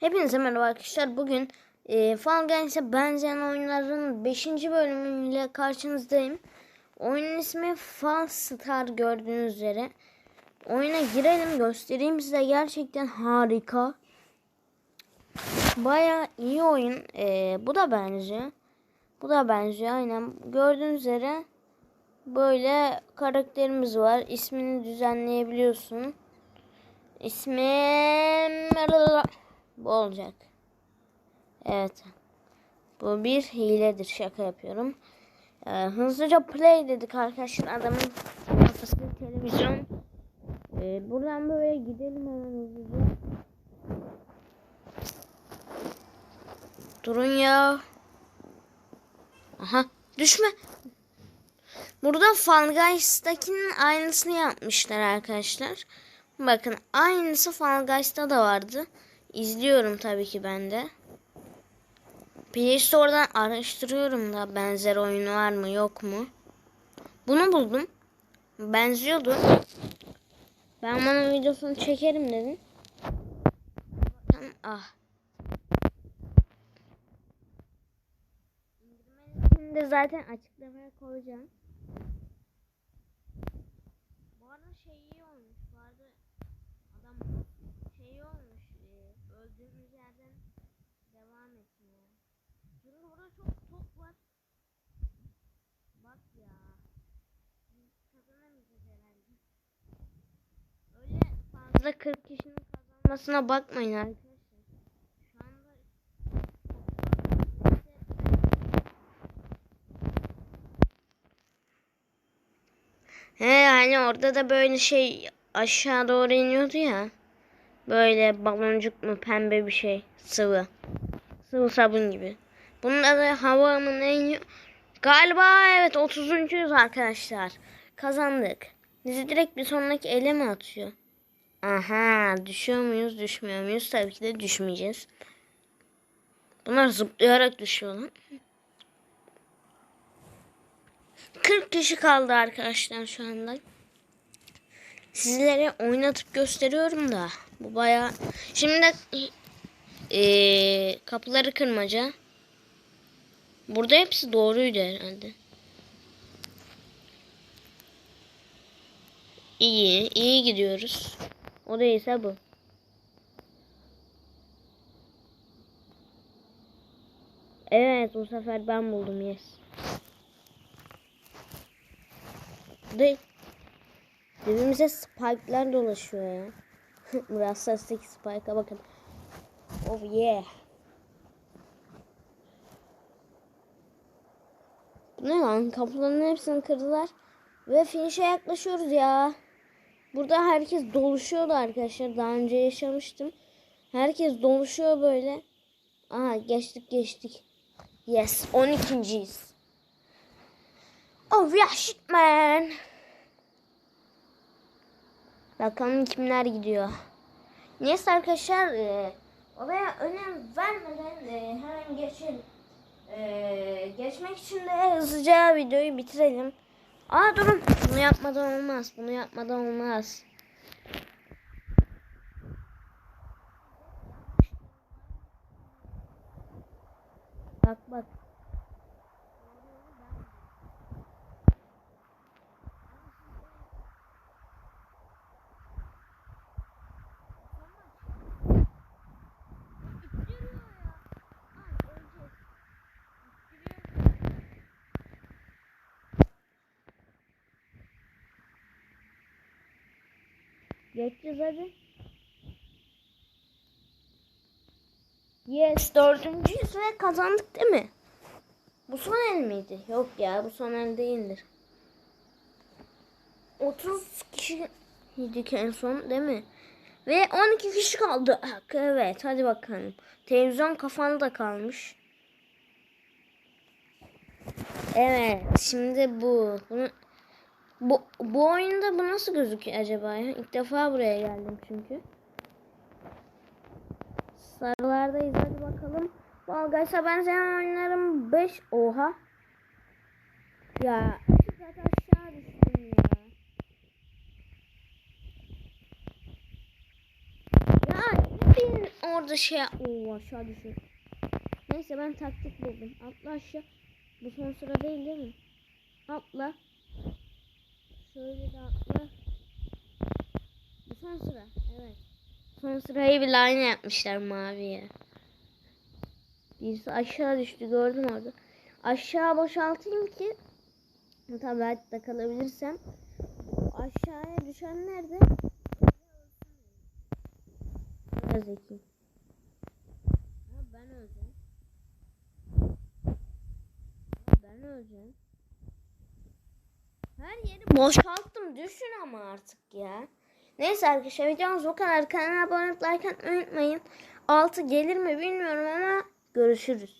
Hepinize merhaba arkadaşlar. Bugün e, Fall Guys'a benzeyen oyunların 5. bölümüyle karşınızdayım. Oyunun ismi Fall Star gördüğünüz üzere. Oyuna girelim göstereyim size gerçekten harika. Baya iyi oyun. E, bu da benziyor. Bu da benziyor aynen. Gördüğünüz üzere böyle karakterimiz var. İsmini düzenleyebiliyorsun. İsmim bu olacak. Evet. Bu bir hiledir. Şaka yapıyorum. Ee, hızlıca play dedik arkadaşlar. Adamın kafasında televizyon. Ee, buradan böyle gidelim hemen hızlıca. Durun ya. Aha düşme. Burada Fall Guys'takinin aynısını yapmışlar arkadaşlar. Bakın aynısı Fall Guys'ta da vardı. İzliyorum tabii ki ben de. Play Store'dan araştırıyorum da benzer oyun var mı yok mu. Bunu buldum. Benziyordu. Ben bunun videosunu çekerim dedim. Ah. De zaten açıklamaya koyacağım. Bu arada şey iyi olmuş. Bu arada adam şey olmuş. Öldüğümüz yerden devam etmiyor. Çünkü burada çok top var. Bak ya. Biz kazanamayacağız herhalde. Öyle fazla 40 kişinin kazanmasına bakmayın arkadaşlar. He yani orada da böyle şey aşağı doğru iniyordu ya. Böyle baloncuk mu pembe bir şey sıvı. Sıvı sabun gibi. Bunda da hava mı ne iniyor? Galiba evet 30. yüz arkadaşlar. Kazandık. Bizi direkt bir sonraki ele mi atıyor? Aha düşüyor muyuz düşmüyor muyuz? Tabii ki de düşmeyeceğiz. Bunlar zıplayarak düşüyorlar. 40 kişi kaldı arkadaşlar şu anda. Sizlere oynatıp gösteriyorum da. Bu baya. Şimdi eee, kapıları kırmaca. Burada hepsi doğruydu herhalde. İyi, iyi gidiyoruz. O değilse bu. Evet, bu sefer ben buldum yes. Değil. Dibimize spike'lar dolaşıyor ya. Biraz sesteki spike'a bakın. Oh yeah. Ne lan? Kapıların hepsini kırdılar. Ve finish'e yaklaşıyoruz ya. Burada herkes doluşuyordu arkadaşlar. Daha önce yaşamıştım. Herkes doluşuyor böyle. Aha geçtik geçtik. Yes 12.yiz. Oh yeah shit man. Bakalım kimler gidiyor. Neyse arkadaşlar e, olaya önem vermeden e, hemen geçelim. E, geçmek için de hızlıca videoyu bitirelim. Aa durun bunu yapmadan olmaz. Bunu yapmadan olmaz. Bak bak. Geçeceğiz hadi. Yes dördüncüyüz ve kazandık değil mi? Bu son el miydi? Yok ya bu son el değildir. 30 kişiydik en son değil mi? Ve 12 kişi kaldı. Evet hadi bakalım. Televizyon kafanı da kalmış. Evet şimdi bu. Bunu, bu, bu oyunda bu nasıl gözüküyor acaba ya? İlk defa buraya geldim çünkü. Sarılardayız hadi bakalım. Valgays'a benzeyen oyunlarım 5. Oha. Ya aşağı düştüm ya. Ya 10 orada şey Oo aşağı düşün. Neyse ben taktik buldum. Atla aşağı. Bu son sıra değil değil mi? Atla. Şöyle de atla. Son sıra. Evet. Son sırayı bile aynı yapmışlar maviye. Birisi aşağı düştü gördüm orada. Aşağı boşaltayım ki tabii hayatta kalabilirsem. Aşağıya düşenler de Biraz zeki. Ben öleceğim. Ben öleceğim. Her yeri boşalttım. Düşün ama artık ya. Neyse arkadaşlar videomuz bu kadar. Kanala abone olup like unutmayın. 6 gelir mi bilmiyorum ama görüşürüz.